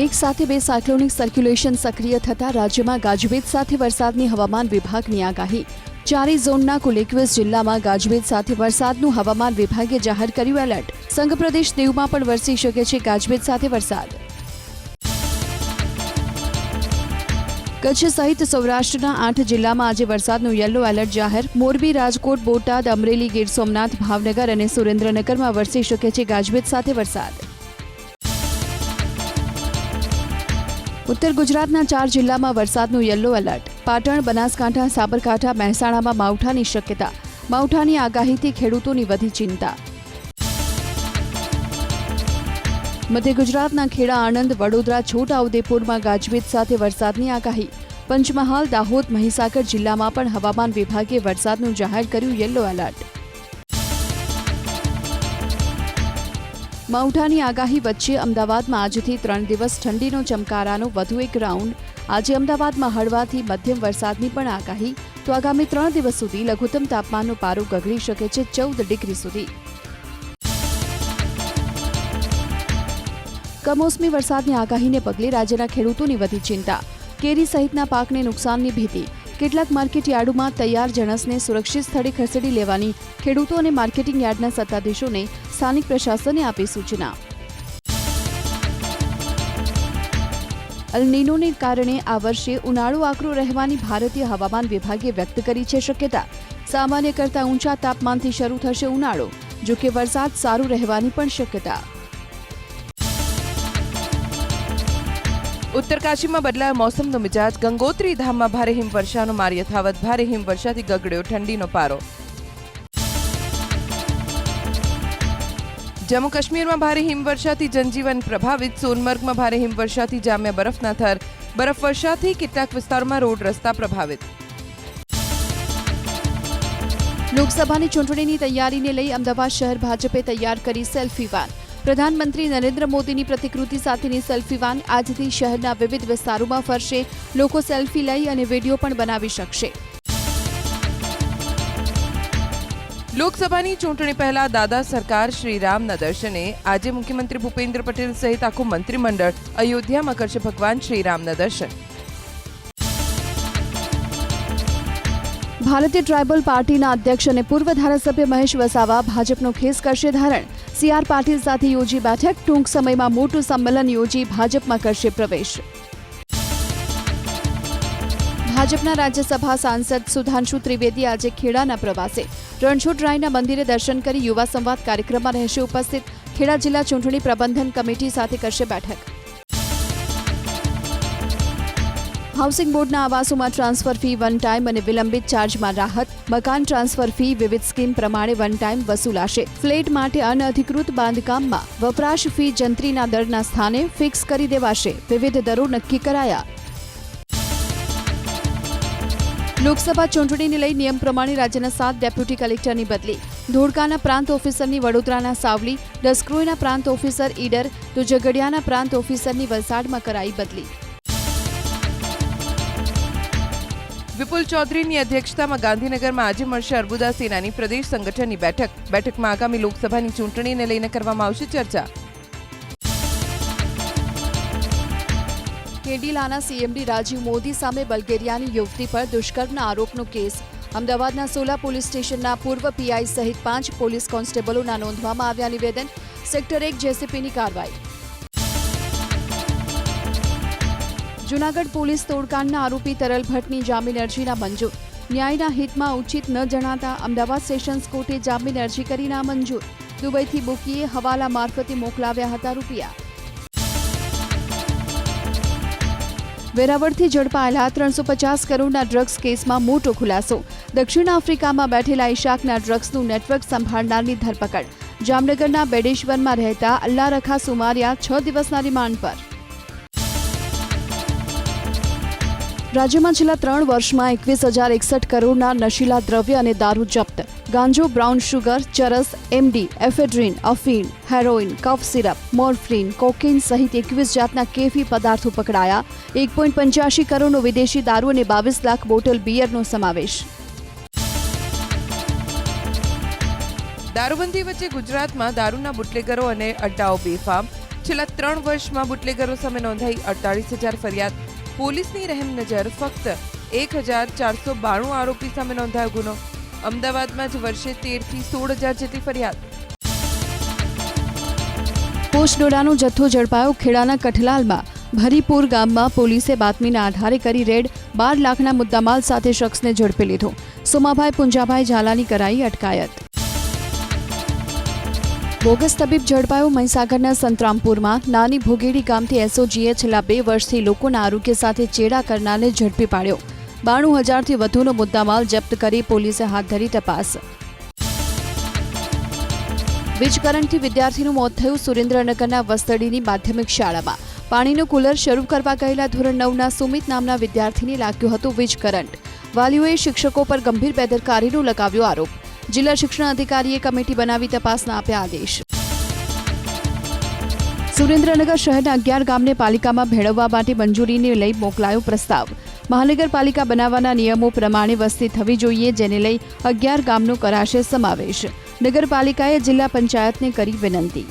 એક સાથે બે સાયક્લોનિક સર્ક્યુલેશન સક્રિય થતા રાજ્યમાં ગાજવીજ સાથે વરસાદની હવામાન વિભાગની આગાહી. ચારેય ઝોનના કુલ એકવીસ જિલ્લામાં ગાજવીજ સાથે વરસાદનું હવામાન વિભાગે જાહેર કર્યું એલર્ટ. સંઘ પ્રદેશ દીવમાં પણ વરસી શકે છે ગાજવીજ સાથે વરસાદ. કચ્છ સહિત સૌરાષ્ટ્રના આઠ જિલ્લામાં આજે વરસાદનું યલો એલર્ટ જાહેર. મોરબી, રાજકોટ, બોટાદ, અમરેલી, ગીર સોમનાથ, ભાવનગર અને સુરેન્દ્રનગરમાં વરસી શકે છે ગાજવીજ સાથે વરસાદ. ઉત્તર ગુજરાતના ચાર જિલ્લામાં વરસાદનું યલો એલર્ટ. પાટણ, બનાસકાંઠા, સાબરકાંઠા, મહેસાણામાં માવઠાની શક્યતા. માવઠાની આગાહીથી ખેડૂતોની વધી ચિંતા. મધ્ય ગુજરાતના ખેડા, આણંદ, વડોદરા છોટાઉદેપુરમાં ગાજવીજ સાથે વરસાદની આગાહી. પંચમહાલ, દાહોદ, મહીસાગર જિલ્લામાં પણ હવામાન વિભાગે વરસાદનું જાહેર કર્યું યલો એલર્ટ. માવઠાની આગાહી વચ્ચે અમદાવાદમાં આજથી ત્રણ દિવસ ઠંડીનો ચમકારાનો વધુ એક રાઉન્ડ. આજે અમદાવાદમાં હળવાથી મધ્યમ વરસાદની પણ આગાહી. તો આગામી ત્રણ દિવસ સુધી લઘુત્તમ તાપમાનનો પારો ગગડી શકે છે ચૌદ ડિગ્રી સુધી. કમોસમી વરસાદની આગાહીને પગલે રાજ્યના ખેડૂતોની વધી ચિંતા. કેરી સહિતના પાકને નુકસાનની ભીતિ. કેટલાક માર્કેટ યાર્ડોમાં તૈયાર જણસને સુરક્ષિત સ્થળે ખસેડી લેવાની ખેડૂતો અને માર્કેટિંગ યાર્ડના સત્તાધીશોને સ્થાનિક પ્રશાસને આપી સૂચના. અલનીનોને કારણે આ વર્ષે ઉનાળો આકરો રહેવાની ભારતીય હવામાન વિભાગે વ્યક્ત કરી છે શક્યતા. સામાન્ય કરતાં ઊંચા તાપમાનથી શરૂ થશે ઉનાળો જોકે વરસાદ સારું રહેવાની પણ શક્યતા. ઉત્તરકાશીમાં બદલાયો મોસમનો મિજાજ. ગંગોત્રી ધામમાં ભારે હિમવર્ષાનો માર યથાવત. ભારે હિમવર્ષાથી ગગડ્યો ઠંડીનો પારો. જમ્મુ કાશ્મીરમાં ભારે હિમવર્ષાથી જનજીવન પ્રભાવિત. સોનમર્ગમાં ભારે હિમવર્ષાથી જામ્યા બરફના થર. બરફવર્ષાથી કેટલાક વિસ્તારોમાં રોડ રસ્તા પ્રભાવિત. લોકસભાની ચૂંટણીની તૈયારીને લઈ અમદાવાદ શહેર ભાજપે તૈયાર કરી સેલ્ફી વાન પ્રધાનમંત્રી નરેન્દ્ર મોદીની પ્રતિકૃતિ સાથેની સેલ્ફી વાન આજથી શહેરના વિવિધ વિસ્તારોમાં ફરશે. લોકો સેલ્ફી લઈ અને વીડિયો પણ બનાવી શકશે. લોકસભાની ચૂંટણી પહેલા દાદા સરકાર શ્રી રામના દર્શને આજે મુખ્યમંત્રી ભૂપેન્દ્ર પટેલ સહિત આખું મંત્રીમંડળ અયોધ્યામાં કરશે ભગવાન શ્રી રામના દર્શન ભારતીય ટ્રાયબલ પાર્ટીના અધ્યક્ષ અને પૂર્વ ધારાસભ્ય મહેશ વસાવા ભાજપનો ખેસ કરશે ધારણ. સીઆર પાટીલ સાથે યોજી બેઠક. ટૂંક સમયમાં મોટું સંમેલન યોજી ભાજપમાં કરશે પ્રવેશ. ભાજપના રાજ્યસભા સાંસદ સુધાંશુ ત્રિવેદી આજે ખેડાના પ્રવાસે. રણછોડરાયના મંદિરે દર્શન કરી યુવા સંવાદ કાર્યક્રમમાં રહેશે ઉપસ્થિત. ખેડા જિલ્લા ચૂંટણી પ્રબંધન કમિટી સાથે કરશે બેઠક. હાઉસિંગ બોર્ડના આવાસોમાં ટ્રાન્સફર ફી વન ટાઈમ અને વિલંબિત ચાર્જમાં રાહત. મકાન ટ્રાન્સફર ફી વિવિધ સ્કીમ પ્રમાણે વન ટાઈમ વસૂલાશે. ફ્લેટ માટે અનઅધિકૃત બાંધકામમાં વપરાશ ફી જંત્રીના દરના સ્થાને ફિક્સ કરી દેવાશે. વિવિધ દરો નક્કી કરાયા. લોકસભા ચૂંટણીને લઈ નિયમ પ્રમાણે રાજ્યના સાત ડેપ્યુટી કલેક્ટરની બદલી. ધોળકાના પ્રાંત ઓફિસરની વડોદરાના સાવલી ડસ્ક્રોઈના પ્રાંત ઓફિસર ઈડર તો ઝઘડિયાના પ્રાંત ઓફિસરની વલસાડમાં કરાઈ બદલી. વિપુલ ચૌધરીની અધ્યક્ષતામાં ગાંધીનગરમાં આજે મળશે અર્બુદા સેનાની પ્રદેશ સંગઠનની બેઠક. બેઠકમાં આગામી લોકસભાની ચૂંટણીને લઈને કરવામાં આવશે ચર્ચા. કેડીલાના સીએમડી રાજીવ મોદી સામે બલ્ગેરિયાની યુવતી પર દુષ્કર્મના આરોપનો કેસ. અમદાવાદના સોલા પોલીસ સ્ટેશનના પૂર્વ પીઆઈ સહિત પાંચ પોલીસ કોન્સ્ટેબલોના નોંધવામાં આવ્યા નિવેદન, સેક્ટર એક જેસીપીની કાર્યવાહી. જૂનાગઢ પોલીસ તોડકાંડના આરોપી તરલ ભટ્ટની જામીન અરજીના મંજૂર. ન્યાયના હિતમાં ઉચિત ન જણાતા અમદાવાદ સેશન્સ કોર્ટે જામીન અરજી કરી નામંજૂર. દુબઈથી બુકીએ હવાલા મારફતે મોકલાવ્યા હતા રૂપિયા. વેરાવળથી ઝડપાયેલા ત્રણસો પચાસ કરોડના ડ્રગ્સ કેસમાં મોટો ખુલાસો. દક્ષિણ આફ્રિકામાં બેઠેલા ઈશાકના ડ્રગ્સનું નેટવર્ક સંભાળનારની ધરપકડ. જામનગરના બેડેશ્વરમાં રહેતા અલ્લા રખા સુમારિયા છ દિવસના રિમાન્ડ પર. રાજ્યમાં છેલ્લા ત્રણ વર્ષમાં એકવીસ હજાર એકસઠ કરોડના નશીલા દ્રવ્ય અને દારૂ જપ્ત. ગાંજો, બ્રાઉન શુગર ચરસ, MD, ephedrine, અફીણ, heroin, cough syrup, morphine cocaine સહિત એકવીસ જાતના કેફી પદાર્થો પકડાયા. એક પોઈન્ટ પંચ્યાસી કરોડનો વિદેશી દારૂ અને બાવીસ લાખ બોટલ બિયરનો સમાવેશ. દારૂબંધી વચ્ચે ગુજરાતમાં દારૂના બુટલેગરો અને અડ્ડાઓ બેફામ. છેલ્લા ત્રણ વર્ષમાં બુટલેગરો સામે નોંધાઈ અડતાળીસ હજાર ફરિયાદ. પોલીસની રહેમ નજર ફક્ત એક હજાર ચારસો બાણું આરોપી સામે નોંધાયો ગુનો. અમદાવાદમાં જ વર્ષે તેરથી સોળ હજાર જેટલી ફરિયાદ. પોસ્ટ ડોડાનો જથ્થો ઝડપાયો ખેડાના કઠલાલમાં. ભરીપુર ગામમાં પોલીસે બાતમીના આધારે કરી રેડ બાર લાખના મુદ્દામાલ સાથે શખ્સને ઝડપી લીધો. સોમાભાઈ પુંજાભાઈ ઝાલાની કરાઈ અટકાયત. બોગસ તબીબ ઝડપાયો મહીસાગરના સંતરામપુરમાં. નાની ભોગેડી ગામથી એસઓજીએ છેલ્લા બે વર્ષથી લોકોના આરોગ્ય સાથે ચેડા કરનારને ઝડપી પાડ્યો. બાણું હજારથી વધુનો મુદ્દામાલ જપ્ત કરી પોલીસે હાથ ધરી તપાસ. વીજ કરંટથી વિદ્યાર્થીનું મોત થયું સુરેન્દ્રનગરના વસ્તડીની માધ્યમિક શાળામાં. પાણીનું કુલર શરૂ કરવા ગયેલા ધોરણ નવના સુમિત નામના વિદ્યાર્થીને લાગ્યું હતું વીજ કરંટ વાલીઓએ શિક્ષકો પર ગંભીર બેદરકારીનો લગાવ્યો આરોપ. જિલ્લા શિક્ષણ અધિકારીએ કમિટી બનાવી તપાસના આપ્યા આદેશ. સુરેન્દ્રનગર શહેરના અગિયાર ગામને પાલિકામાં ભેળવવા માટે મંજૂરીને લઈ મોકલાયો પ્રસ્તાવ. મહાનગરપાલિકા બનાવવાના નિયમો પ્રમાણે વસ્તી થવી જોઈએ, જેને લઈ અગિયાર ગામનો કરાશે સમાવેશ. નગરપાલિકાએ જિલ્લા પંચાયતને કરી વિનંતી.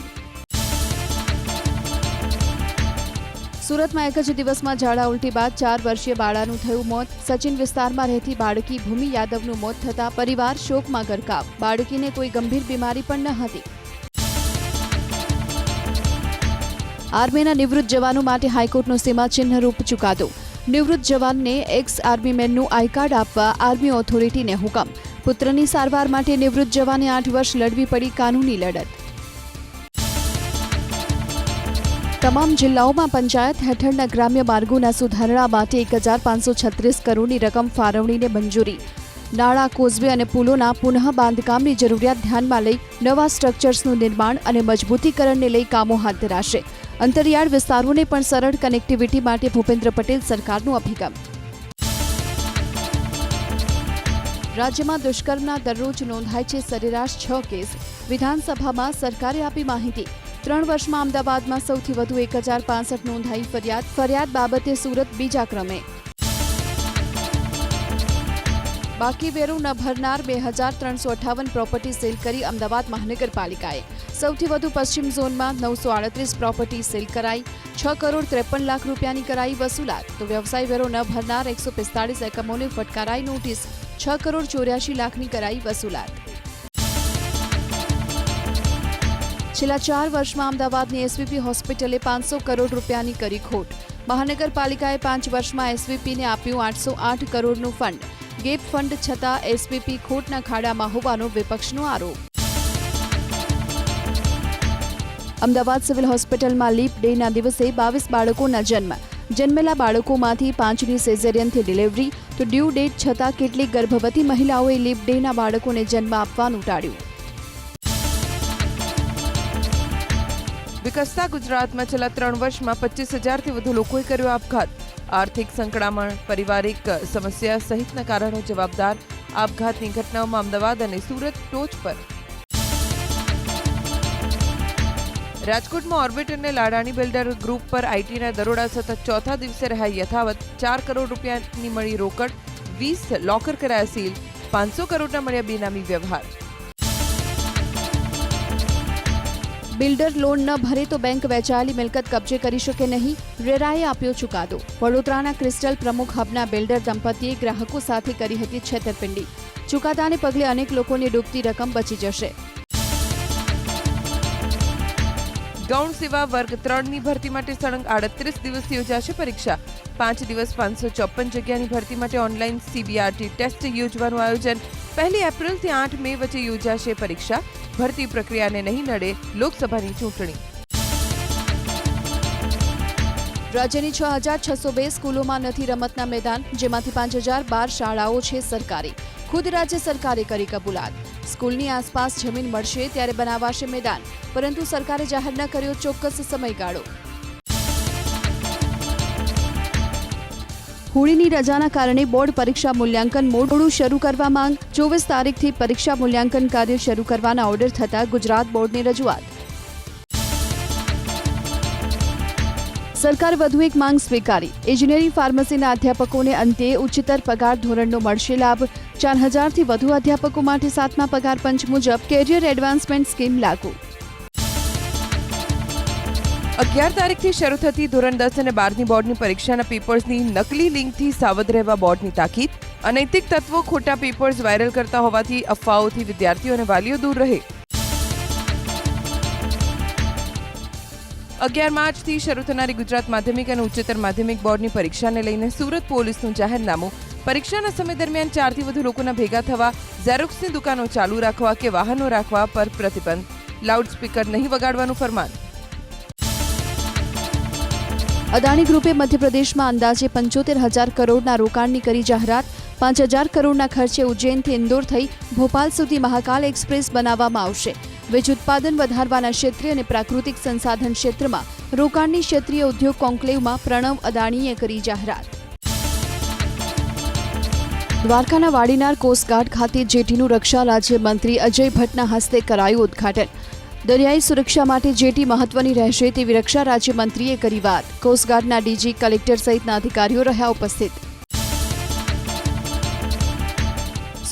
સુરતમાં એક જ દિવસમાં ઝાડા ઉલટી બાદ ચાર વર્ષીય બાળાનું થયું મોત. સચિન વિસ્તારમાં રહેતી બાળકી ભૂમિ યાદવનું મોત થતાં પરિવાર શોકમાં ગરકાવ. બાળકીને કોઈ ગંભીર બીમારી પણ ન હતી. આર્મીના નિવૃત્ત જવાનો માટે હાઈકોર્ટનો સીમાચિહ્નરૂપ ચુકાદો. નિવૃત્ત જવાનને એક્સ આર્મીમેનનું આઈ કાર્ડ આપવા આર્મી ઓથોરિટીને હુકમ. પુત્રની સારવાર માટે નિવૃત્ત જવાને આઠ વર્ષ લડવી પડી કાનૂની લડત. તમામ જિલ્લાઓમાં પંચાયત હેઠળના ગ્રામ્ય માર્ગોના સુધારણા માટે એક હજાર પાંચસો છત્રીસ કરોડની રકમ ફાળવણીને મંજૂરી. નાળા, કોઝવે અને પુલોના પુનઃ બાંધકામની જરૂરિયાત ધ્યાનમાં લઈ નવા સ્ટ્રક્ચર્સનું નિર્માણ અને મજબૂતીકરણને લઈ કામો હાથ ધરાશે. અંતરિયાળ વિસ્તારોને પણ સરળ કનેક્ટિવિટી માટે ભૂપેન્દ્ર પટેલ સરકારનું અભિગમ. રાજ્યમાં દુષ્કર્મના દરરોજ નોંધાય છે સરેરાશ છ કેસ. વિધાનસભામાં સરકારે આપી માહિતી. ત્રણ વર્ષમાં અમદાવાદમાં સૌથી વધુ એક હજાર પાસઠ નોંધાઈ ફરિયાદ. ફરિયાદ બાબતે સુરત બીજા ક્રમે. બાકી વેરો ન ભરનાર બે હજાર ત્રણસો અઠાવન પ્રોપર્ટી સેલ કરી અમદાવાદ મહાનગરપાલિકાએ. સૌથી વધુ પશ્ચિમ ઝોનમાં નવસો આડત્રીસ પ્રોપર્ટી સેલ કરાઈ. છ કરોડ ત્રેપન લાખ રૂપિયાની કરાઈ વસૂલાત. તો વ્યવસાય વેરો ન ભરનાર એકસો પિસ્તાળીસ એકમોને ફટકારાઈ નોટિસ. છ કરોડ ચોર્યાસી લાખની કરાઈ વસૂલાત. છેલ્લા ચાર વર્ષમાં અમદાવાદની એસવીપી હોસ્પિટલે પાંચસો કરોડ રૂપિયાની કરી ખોટ. મહાનગરપાલિકાએ પાંચ વર્ષમાં એસવીપીને આપ્યું આઠસો આઠ કરોડનું ફંડ. ગેપ ફંડ છતાં એસવીપી ખોટના ખાડામાં હોવાનો વિપક્ષનો આરોપ. અમદાવાદ સિવિલ હોસ્પિટલમાં લીપ ડેના દિવસે બાવીસ બાળકોના જન્મ. જન્મેલા બાળકોમાંથી પાંચની સેઝેરિયનથી ડિલિવરી તો ડ્યુ ડેટ છતાં કેટલીક ગર્ભવતી મહિલાઓએ લીપ ડેના બાળકોને જન્મ આપવાનું ટાળ્યું. વિકસતા ગુજરાતમાં છેલ્લા ત્રણ વર્ષમાં પચીસ હજારથી વધુ લોકોએ કર્યો આપઘાત. આર્થિક સંકળામણ, પારિવારિક સમસ્યા સહિતના કારણો જવાબદાર આપઘાતની ઘટનાઓમાં અમદાવાદ અને સુરત ટોચ પર. રાજકોટમાં ઓર્બિટ અને લાડાણી બિલ્ડર ગ્રુપ પર આઈટીના દરોડા સતત ચોથા દિવસે રહ્યા યથાવત. ચાર કરોડ રૂપિયાની મળી રોકડ, વીસ લોકર કરાયા સીલ, પાંચસો કરોડના મળ્યા બેનામી વ્યવહાર. બિલ્ડર લોન ન ભરે તો બેંક વેચાયેલી મિલકત કબજે કરી શકે નહીં. રેરાએ આપ્યો ચુકાદો. વડોદરાના ક્રિસ્ટલ પ્રમુખ હબના બિલ્ડર દંપતીએ ગ્રાહકો સાથે કરી હતી છેતરપિંડી. ચુકાદાને પગલે અનેક લોકોની ડૂબતી રકમ બચી જશે. ગૌણ સેવા વર્ગ ત્રણની ભરતી માટે સળંગ આડત્રીસ દિવસ યોજાશે પરીક્ષા. પાંચ દિવસ પાંચસો ચોપન જગ્યાની ભરતી માટે ઓનલાઈન સીબીઆરટી ટેસ્ટ યોજવાનું આયોજન. પહેલી એપ્રિલથી આઠ મે વચ્ચે યોજાશે પરીક્ષા. ભરતી પ્રક્રિયાને નહીં નડે લોકસભાની ચૂંટણી. રાજ્યની છ હજાર છસો બે સ્કૂલોમાં નથી રમતના મેદાન, જેમાંથી પાંચ હજાર બાર શાળાઓ છે સરકારી. ખુદ રાજ્ય સરકારે કરી કબૂલાત. સ્કૂલની આસપાસ જમીન મળશે ત્યારે બનાવાશે મેદાન, પરંતુ સરકારે જાહેર ન કર્યો ચોક્કસ સમયગાળો. હોળીની રજાના કારણે બોર્ડ પરીક્ષા મૂલ્યાંકન મોડું શરૂ કરવા માંગ. ચોવીસ તારીખથી પરીક્ષા મૂલ્યાંકન કાર્ય શરૂ કરવાના ઓર્ડર થતાં ગુજરાત બોર્ડની રજૂઆત. સરકાર વધુ એક માંગ સ્વીકારી. ઇજનેરી ફાર્મસીના અધ્યાપકોને અંતે ઉચ્ચતર પગાર ધોરણનો મળશે લાભ. ચાર હજારથી વધુ અધ્યાપકો માટે સાતમા પગાર પંચ મુજબ કેરિયર એડવાન્સમેન્ટ સ્કીમ લાગુ. અગિયાર તારીખથી શરૂ થતી ધોરણ દસ અને બારની બોર્ડની પરીક્ષાના પેપર્સની નકલી લિંકથી સાવધ રહેવા બોર્ડની તાકીદ. અનૈતિક તત્વો ખોટા પેપર્સ વાયરલ કરતા હોવાથી અફવાઓથી વિદ્યાર્થીઓ અને વાલીઓ દૂર રહે. અગિયાર માર્ચથી શરૂ થનારી ગુજરાત માધ્યમિક અને ઉચ્ચતર માધ્યમિક બોર્ડની પરીક્ષાને લઈને સુરત પોલીસનું જાહેરનામું. પરીક્ષાના સમય દરમિયાન ચારથી વધુ લોકોના ભેગા થવા ઝેરોક્સની દુકાનો ચાલુ રાખવા કે વાહનો રાખવા પર પ્રતિબંધ. લાઉડસ્પીકર નહીં વગાડવાનું ફરમાન. અદાણી ગ્રુપે મધ્યપ્રદેશમાં અંદાજે પંચોતેર હજાર કરોડના રોકાણની કરી જાહેરાત. પાંચ હજાર કરોડના ખર્ચે ઉજ્જૈનથી ઇન્દોર થઈ ભોપાલ સુધી મહાકાલ એક્સપ્રેસ બનાવવામાં આવશે. વીજ ઉત્પાદન વધારવાના ક્ષેત્રે અને પ્રાકૃતિક સંસાધન ક્ષેત્રમાં રોકાણની ક્ષેત્રીય ઉદ્યોગ કોન્ક્લેવમાં પ્રણવ અદાણીએ કરી જાહેરાત. દ્વારકાના વાડીનાર કોસ્ટગાર્ડ ખાતે જેટીનું રક્ષા રાજ્યમંત્રી અજય ભટ્ટના હસ્તે કરાયું ઉદ્ઘાટન. દરિયાઈ સુરક્ષા માટે જેટી મહત્વની રહેશે તેવી રક્ષા રાજ્યમંત્રીએ કરી વાત. કોસ્ટગાર્ડના ડીજી કલેક્ટર સહિતના અધિકારીઓ રહ્યા ઉપસ્થિત.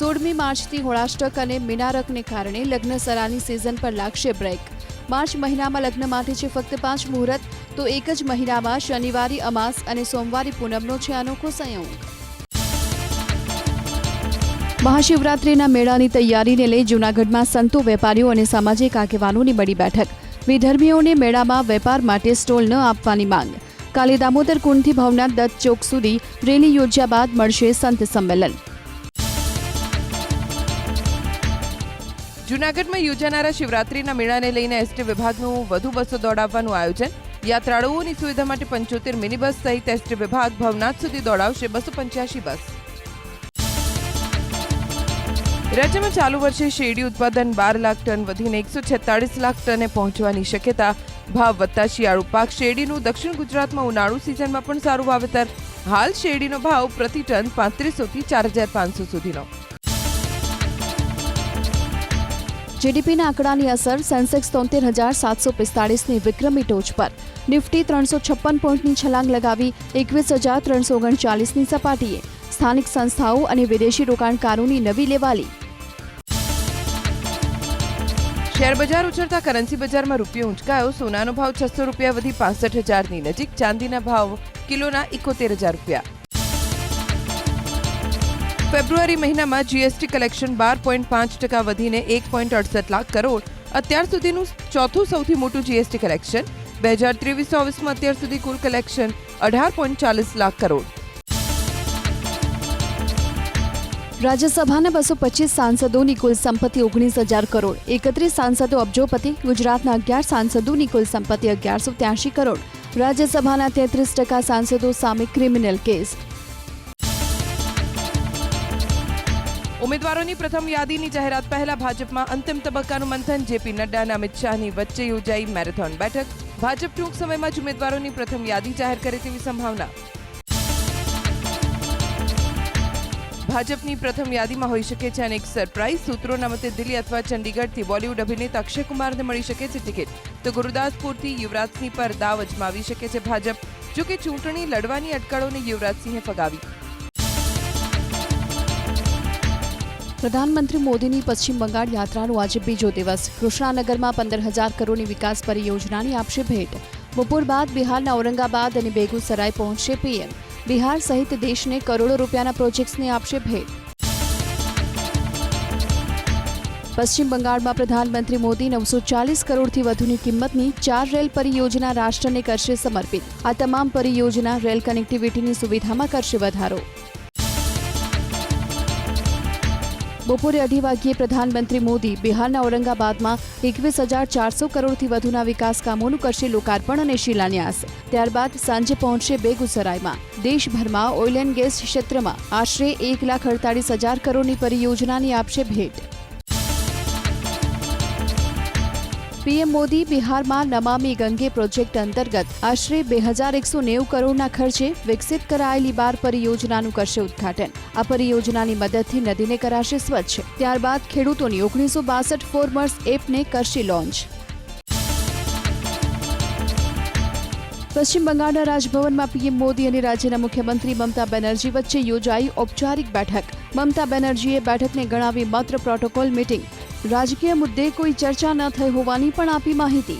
સોળમી માર્ચથી હોળાષ્ટક અને મિનારકને કારણે લગ્નસરાની સિઝન પર લાગશે બ્રેક માર્ચ મહિનામાં લગ્ન માટે છે ફક્ત પાંચ મુહૂર્ત, તો એક જ મહિનામાં શનિવારી, અમાસ અને સોમવારી પૂનમનો છે અનોખો સંયોગ. મહાશિવરાત્રિના મેળાની તૈયારીને લઈ જૂનાગઢમાં સંતો, વેપારીઓ અને સામાજિક આગેવાનોની મળી બેઠક. વિધર્મીઓને મેળામાં વેપાર માટે સ્ટોલ ન આપવાની માંગ. કાલે દામોદર કુંડથી ભવનાથ દત્ત ચોક સુધી રેલી યોજ્યા બાદ મળશે સંત સંમેલન. જૂનાગઢમાં યોજાનારા શિવરાત્રિના મેળાને લઈને એસટી વિભાગનું વધુ બસો દોડાવવાનું આયોજન. યાત્રાળુઓની સુવિધા માટે પંચોતેર મિની બસ સહિત એસટી વિભાગ ભવનાથ સુધી દોડાવશે બસો પંચ્યાસી બસ. રાજ્યમાં ચાલુ વર્ષે શેરડી ઉત્પાદન બાર લાખ ટન વધીને એકસો છેતાળીસ લાખ ટને પહોંચવાની શક્યતા ભાવ વધતા શિયાળુ પાક શેરડીનું દક્ષિણ ગુજરાતમાં ઉનાળુ સિઝનમાં પણ સારું વાવેતર. હાલ શેરડીનો ભાવ પ્રતિ ટન પાંત્રીસોથી ચાર હજાર પાંચસો સુધીનો. જીડીપીના આંકડાની અસર સેન્સેક્સ તોતેર હજાર સાતસો પિસ્તાળીસની વિક્રમી ટોચ પર. નિફ્ટી ત્રણસો છપ્પન પોઈન્ટની છલાંગ લગાવી એકવીસ હજાર ત્રણસો ઓગણચાલીસની સપાટીએ. સ્થાનિક સંસ્થાઓ અને વિદેશી રોકાણકારોની નવી લેવાલી. શેર બજાર ઉછળતા કરન્સી બજારમાં રૂપિયો ઊંચકાયો સોનાનો ભાવ છસો રૂપિયા વધી પાસઠ હજારની નજીક. ચાંદીના ભાવ કિલોના ઇકોતેર હજાર રૂપિયા. ફેબ્રુઆરી મહિનામાં જીએસટી કલેક્શન બાર પોઈન્ટ પાંચ ટકા વધીને એક પોઈન્ટ અડસઠ લાખ કરોડ. અત્યાર સુધીનું ચોથું સૌથી મોટું જીએસટી કલેક્શન. બે હજાર ત્રેવીસ ચોવીસમાં અત્યાર સુધી કુલ કલેક્શન અઢાર પોઈન્ટ ચાલીસ લાખ કરોડ. રાજ્યસભાના બસો પચીસ સાંસદોની કુલ સંપત્તિ ઓગણીસ હજાર કરોડ, એકત્રીસ સાંસદો અબજોપતિ, ગુજરાતના અગિયાર સાંસદોની કુલ સંપત્તિ અગિયારસો ત્યાસી કરોડ, રાજ્યસભાના તેત્રીસ ટકા સાંસદો સામે ક્રિમિનલ કેસ. ઉમેદવારોની પ્રથમ યાદીની જાહેરાત પહેલા ભાજપમાં અંતિમ તબક્કાનું મંથન, જેપી નડ્ડા અને અમિત શાહની વચ્ચે યોજાઈ મેરેથોન બેઠક. ભાજપ ટૂંક સમયમાં જ ઉમેદવારોની પ્રથમ યાદી જાહેર કરે તેવી સંભાવના. ભાજપની પ્રથમ યાદીમાં હોઈ શકે છે અને એક સરપ્રાઇઝ સૂત્રોના મતે દિલ્હી અથવા ચંડીગઢથી બોલિવૂડ અભિનેતા અક્ષય કુમારને મળી શકે છે ટિકિટ. તો ગુરુદાસપુરથી યુવરાજસિંહ પર દાવ અજમાવી શકે છે ભાજપ. જોકે ચૂંટણી લડવાની અટકળોને યુવરાજસિંહે ફગાવી. પ્રધાનમંત્રી મોદીની પશ્ચિમ બંગાળ યાત્રાનો આજે બીજો દિવસ. કૃષ્ણાનગરમાં પંદર હજાર કરોડની વિકાસ પરિયોજનાની આપશે ભેટ. બપોર બાદ બિહારના ઔરંગાબાદ અને બેગુસરાય પહોંચશે પીએમ. બિહાર સહિત દેશને કરોડો રૂપિયાના પ્રોજેક્ટ્સને આપશે ભેટ. પશ્ચિમ બંગાળમાં પ્રધાનમંત્રી મોદી નવસો ચાલીસ કરોડથી વધુની કિંમતની ચાર રેલ પરિયોજના રાષ્ટ્રને કરશે સમર્પિત. આ તમામ પરિયોજના રેલ કનેક્ટિવિટીની સુવિધામાં કરશે વધારો. બપોરે અઢી વાગ્યે પ્રધાનમંત્રી મોદી બિહારના ઔરંગાબાદમાં એકવીસ હજાર ચારસો કરોડથી વધુના વિકાસ કામોનું કરશે લોકાર્પણ અને શિલાન્યાસ. ત્યારબાદ સાંજે પહોંચશે બેગુસરાયમાં. દેશભરમાં ઓઇલ એન્ડ ગેસ ક્ષેત્રમાં આશરે એક લાખ અડતાલીસ હજાર કરોડની પરિયોજનાની આપશે ભેટ. પીએમ મોદી બિહારમાં નમામી ગંગે પ્રોજેક્ટ અંતર્ગત આશરે બે હજાર એકસો નેવું કરોડના ખર્ચે વિકસિત કરાયેલી બાર પરિયોજનાનું કરશે ઉદ્ઘાટન. આ પરિયોજનાની મદદથી નદીને કરાશે સ્વચ્છ. ત્યારબાદ ખેડૂતોની ઓગણીસો બાસઠ ફોર્મર્સ એપને કરશે લોન્ચ. પશ્ચિમ બંગાળના રાજભવનમાં પીએમ મોદી અને રાજ્યના મુખ્યમંત્રી મમતા બેનર્જી વચ્ચે યોજાઈ ઔપચારિક બેઠક. મમતા બેનર્જીએ બેઠકને ગણાવી માત્ર પ્રોટોકોલ મીટિંગ. રાજકીય મુદ્દે કોઈ ચર્ચા ન થઈ હોવાની પણ આપી માહિતી.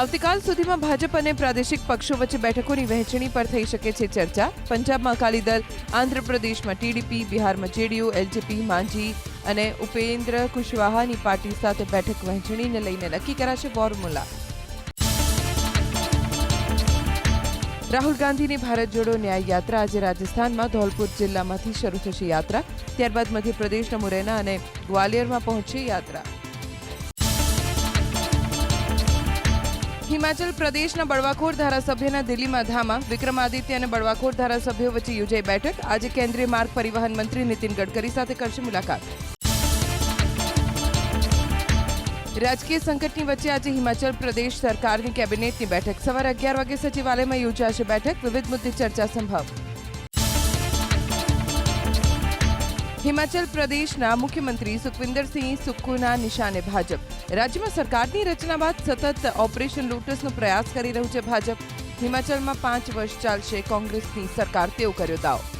આવતીકાલ સુધીમાં ભાજપ અને પ્રાદેશિક પક્ષો વચ્ચે બેઠકોની વહેંચણી પર થઈ શકે છે ચર્ચા. પંજાબમાં અકાલી દળ, આંધ્રપ્રદેશમાં ટીડીપી, બિહારમાં જેડીયુ, એલજેપી માંઝી અને ઉપેન્દ્ર કુશવાહાની પાર્ટી સાથે બેઠક વહેંચણીને લઈને નક્કી કરાશે ફોર્મ્યુલા રાહુલ ગાંધીની ભારત જોડો ન્યાય યાત્રા આજે રાજસ્થાનમાં ધોલપુર જિલ્લામાંથી શરૂ થશે યાત્રા. ત્યારબાદ મધ્યપ્રદેશના મુરૈના અને ગ્વાલિયરમાં પહોંચશે યાત્રા. હિમાચલ પ્રદેશના બળવાખોર ધારાસભ્યના દિલ્હીમાં ધામા. વિક્રમાદિત્ય અને બળવાખોર ધારાસભ્યો વચ્ચે યોજાઈ બેઠક. આજે કેન્દ્રીય માર્ગ પરિવહન મંત્રી નીતિન ગડકરી સાથે કરશે મુલાકાત. રાજકીય સંકટની વચ્ચે આજે હિમાચલ પ્રદેશ સરકારની કેબિનેટની બેઠક. સવારે અગિયાર વાગે સચિવાલયમાં યોજાશે બેઠક. વિવિધ મુદ્દે ચર્ચા સંભવ. હિમાચલ પ્રદેશના મુખ્યમંત્રી સુખવિન્દરસિંહ સુક્કુના નિશાને ભાજપ. રાજ્યમાં સરકારની રચના બાદ સતત ઓપરેશન લોટસનો પ્રયાસ કરી રહ્યું છે ભાજપ. હિમાચલમાં પાંચ વર્ષ ચાલશે કોંગ્રેસની સરકાર. તેવો કર્યો દાવ.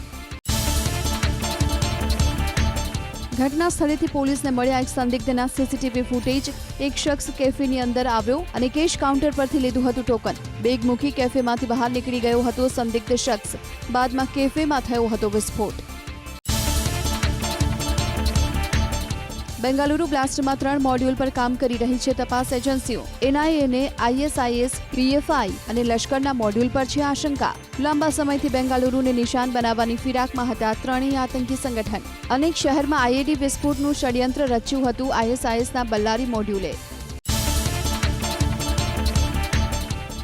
ઘટના સ્થળેથી પોલીસને મળ્યા એક સંદિગ્ધના સીસીટીવી ફૂટેજ. એક શખ્સ કેફેની અંદર આવ્યો અને કેશ કાઉન્ટર પરથી લીધું હતું ટોકન. બેગ મૂકી કેફેમાંથી બહાર નીકળી ગયો હતો સંદિગ્ધ શખ્સ. બાદમાં કેફેમાં થયો હતો વિસ્ફોટ. બેંગાલુરુ બ્લાસ્ટમાં ત્રણ મોડ્યુલ પર કામ કરી રહી છે તપાસ એજન્સીઓ. એનઆઈએને આઈએસઆઈએસ, પીએફઆઈ અને લશ્કરના મોડ્યુલ પર છે આશંકા. લાંબા સમયથી બેંગાલુરુને નિશાન બનાવવાની ફિરાકમાં હતા ત્રણેય આતંકી સંગઠન. અનેક શહેરમાં આઈએડી વિસ્ફોટનું ષડયંત્ર રચ્યું હતું આઈએસઆઈએસના બલ્લારી મોડ્યુલે.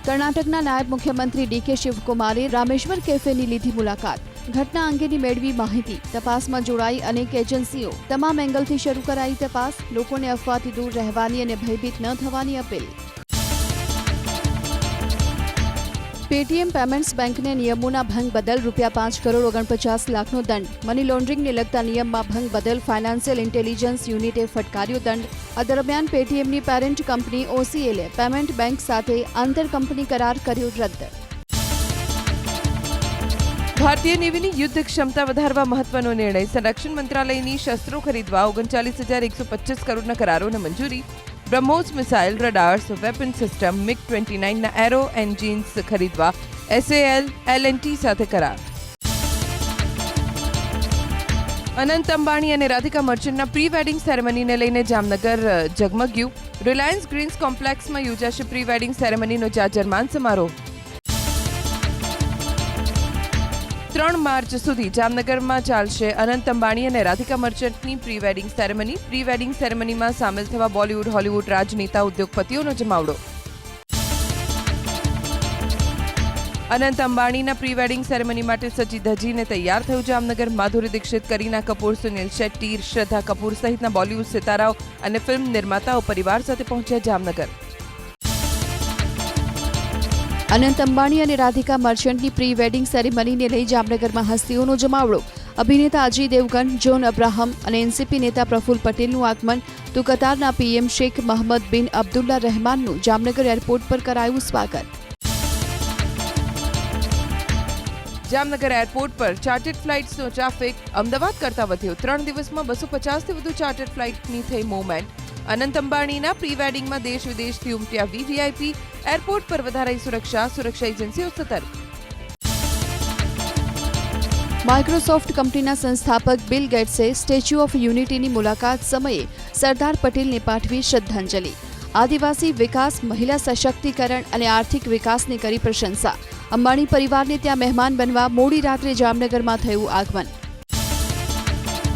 કર્ણાટકના નાયબ મુખ્યમંત્રી ડીકે શિવકુમારે રામેશ્વર કેફેની લીધી મુલાકાત. ઘટના અંગેની મેળવી માહિતી. તપાસમાં જોડાઈ અનેક એજન્સીઓ. તમામ એંગલથી શરૂ કરાઈ તપાસ. લોકોને અફવાથી દૂર રહેવાની અને ભયભીત ન થવાની અપીલ. પેટીએમ પેમેન્ટ્સ બેંકને નિયમોના ભંગ બદલ રૂપિયા પાંચ કરોડ ઓગણપચાસ લાખનો દંડ. મની લોન્ડરિંગને લગતા નિયમમાં ભંગ બદલ ફાઇનાન્શિયલ ઇન્ટેલિજન્સ યુનિટે ફટકાર્યો દંડ. આ દરમિયાન પેટીએમની પેરેન્ટ કંપની ઓસીએલે પેમેન્ટ બેંક સાથે આંતર કંપની કરાર કર્યો રદ. ભારતીય નેવીની યુદ્ધ ક્ષમતા વધારવા મહત્વનો નિર્ણય. સંરક્ષણ મંત્રાલયની શસ્ત્રો ખરીદવા ઓગણચાલીસ હજાર એકસો પચીસ કરોડના કરારોને મંજૂરી. BrahMos missile, radars, weapon system, MiG twenty નાઇનના aero engines ખરીદવા. એસએએલ એલએનટી સાથે કરાર. અનંત અંબાણી અને રાધિકા મર્ચન્ટના પ્રી વેડિંગ સેરેમનીને લઈને જામનગર જગમગ્યું રિલાયન્સ ગ્રીન્સ કોમ્પ્લેક્સમાં યોજાશે પ્રી વેડિંગ સેરેમનીનો જાજરમાન સમારોહ. ત્રણ માર્ચ સુધી જામનગરમાં ચાલશે અનંત અંબાણી અને Radhika મર્ચન્ટની pre wedding ceremony. Pre wedding સેરેમનીમાં સામેલ થવા બોલિવૂડ, હોલિવૂડ રાજનેતા, ઉદ્યોગપતિઓનો જમાવડો. અનંત અંબાણીના પ્રી વેડિંગ સેરેમની માટે સજી ધજીને તૈયાર થયું જામનગર. માધુરી દીક્ષિત, કરીના કપૂર, સુનિલ શેટ્ટી, શ્રદ્ધા કપૂર સહિતના બોલિવૂડ સિતારાઓ અને ફિલ્મ નિર્માતાઓ પરિવાર સાથે પહોંચ્યા જામનગર. અનંત અંબાણી અને રાધિકા મર્ચન્ટની પ્રી વેડિંગ સેરેમનીને લઈ જામનગરમાં હસ્તીઓનો જમાવડો. અભિનેતા અજય દેવગન, જોન અબ્રાહમ અને એનસીપી નેતા પ્રફુલ્લ પટેલનું આગમન તો કતારના પીએમ શેખ મહમ્મદ બિન અબ્દુલ્લા રહેમાનનું જામનગર એરપોર્ટ પર કરાયું સ્વાગત. જામનગર એરપોર્ટ પર ચાર્ટર્ડ ફ્લાઇટ્સનો ટ્રાફિક અમદાવાદ કરતા વધ્યો. ત્રણ દિવસમાં બસો પચાસથી વધુ ચાર્ટર્ડ ફ્લાઇટની થઈ મૂવમેન્ટ. અનંત અંબાણીના પ્રી વેડિંગમાં દેશ વિદેશથી ઉમટ્યા વીવીઆઈપી એરપોર્ટ પર વધારાઈ સુરક્ષા સુરક્ષા એજન્સીઓ સતર્ક. માઇક્રોસોફ્ટ કંપનીના સંસ્થાપક બિલ ગેટ્સે સ્ટેચ્યુ ઓફ યુનિટીની મુલાકાત સમયે સરદાર પટેલને પાઠવી શ્રદ્ધાંજલિ. આદિવાસી વિકાસ, મહિલા સશક્તિકરણ અને આર્થિક વિકાસની કરી પ્રશંસા. અંબાણી પરિવારને ત્યાં મહેમાન બનવા મોડી રાત્રે જામનગરમાં થયું આગમન.